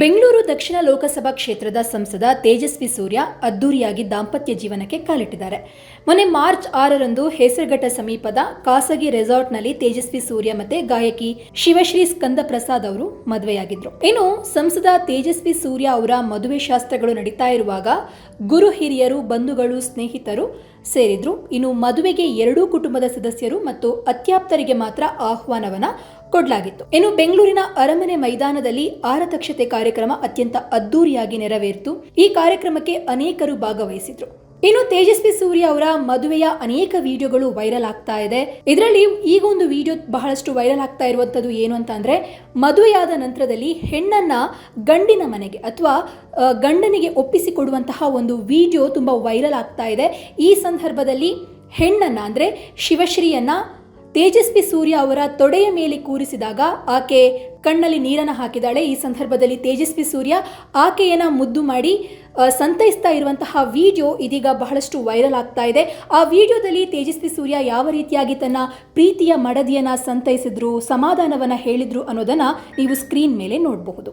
ಬೆಂಗಳೂರು ದಕ್ಷಿಣ ಲೋಕಸಭಾ ಕ್ಷೇತ್ರದ ಸಂಸದ ತೇಜಸ್ವಿ ಸೂರ್ಯ ಅದ್ದೂರಿಯಾಗಿ ದಾಂಪತ್ಯ ಜೀವನಕ್ಕೆ ಕಾಲಿಟ್ಟಿದ್ದಾರೆ. ಮೊನ್ನೆ ಮಾರ್ಚ್ ಆರರಂದು ಹೆಸರುಘಟ್ಟ ಸಮೀಪದ ಖಾಸಗಿ ರೆಸಾರ್ಟ್ನಲ್ಲಿ ತೇಜಸ್ವಿ ಸೂರ್ಯ ಮತ್ತೆ ಗಾಯಕಿ ಶಿವಶ್ರೀ ಸ್ಕಂದ ಪ್ರಸಾದ್ ಅವರು ಮದುವೆಯಾಗಿದ್ರು. ಇನ್ನು ಸಂಸದ ತೇಜಸ್ವಿ ಸೂರ್ಯ ಅವರ ಮದುವೆ ಶಾಸ್ತ್ರಗಳು ನಡೀತಾ ಇರುವಾಗ ಗುರು ಹಿರಿಯರು, ಬಂಧುಗಳು, ಸ್ನೇಹಿತರು ಸೇರಿದ್ರು. ಇನ್ನು ಮದುವೆಗೆ ಎರಡೂ ಕುಟುಂಬದ ಸದಸ್ಯರು ಮತ್ತು ಅತ್ಯಾಪ್ತರಿಗೆ ಮಾತ್ರ ಆಹ್ವಾನವನ್ನ ಕೊಡಲಾಗಿತ್ತು. ಇನ್ನು ಬೆಂಗಳೂರಿನ ಅರಮನೆ ಮೈದಾನದಲ್ಲಿ ಆರತಕ್ಷತೆ ಕಾರ್ಯಕ್ರಮ ಅತ್ಯಂತ ಅದ್ದೂರಿಯಾಗಿ ನೆರವೇರಿತು. ಈ ಕಾರ್ಯಕ್ರಮಕ್ಕೆ ಅನೇಕರು ಭಾಗವಹಿಸಿದ್ರು. ಇನ್ನು ತೇಜಸ್ವಿ ಸೂರ್ಯ ಅವರ ಮದುವೆಯ ಅನೇಕ ವಿಡಿಯೋಗಳು ವೈರಲ್ ಆಗ್ತಾ ಇದೆ. ಇದರಲ್ಲಿ ಈಗ ಒಂದು ವಿಡಿಯೋ ಬಹಳಷ್ಟು ವೈರಲ್ ಆಗ್ತಾ ಇರುವಂತದ್ದು ಏನು ಅಂತ ಅಂದ್ರೆ, ಮದುವೆಯಾದ ನಂತರದಲ್ಲಿ ಹೆಣ್ಣನ್ನ ಗಂಡಿನ ಮನೆಗೆ ಅಥವಾ ಗಂಡನಿಗೆ ಒಪ್ಪಿಸಿಕೊಡುವಂತಹ ಒಂದು ವಿಡಿಯೋ ತುಂಬಾ ವೈರಲ್ ಆಗ್ತಾ ಇದೆ. ಈ ಸಂದರ್ಭದಲ್ಲಿ ಹೆಣ್ಣನ್ನ ಅಂದ್ರೆ ಶಿವಶ್ರೀಯನ್ನ ತೇಜಸ್ವಿ ಸೂರ್ಯ ಅವರ ತೊಡೆಯ ಮೇಲೆ ಕೂರಿಸಿದಾಗ ಆಕೆ ಕಣ್ಣಲ್ಲಿ ನೀರನ್ನು ಹಾಕಿದಾಳೆ. ಈ ಸಂದರ್ಭದಲ್ಲಿ ತೇಜಸ್ವಿ ಸೂರ್ಯ ಆಕೆಯನ್ನು ಮುದ್ದು ಮಾಡಿ ಸಂತೈಸ್ತಾ ಇರುವಂತಹ ವಿಡಿಯೋ ಇದೀಗ ಬಹಳಷ್ಟು ವೈರಲ್ ಆಗ್ತಾ ಇದೆ. ಆ ವಿಡಿಯೋದಲ್ಲಿ ತೇಜಸ್ವಿ ಸೂರ್ಯ ಯಾವ ರೀತಿಯಾಗಿ ತನ್ನ ಪ್ರೀತಿಯ ಮಡದಿಯನ್ನು ಸಂತೈಸಿದ್ರು, ಸಮಾಧಾನವನ್ನ ಹೇಳಿದ್ರು ಅನ್ನೋದನ್ನ ನೀವು ಸ್ಕ್ರೀನ್ ಮೇಲೆ ನೋಡಬಹುದು.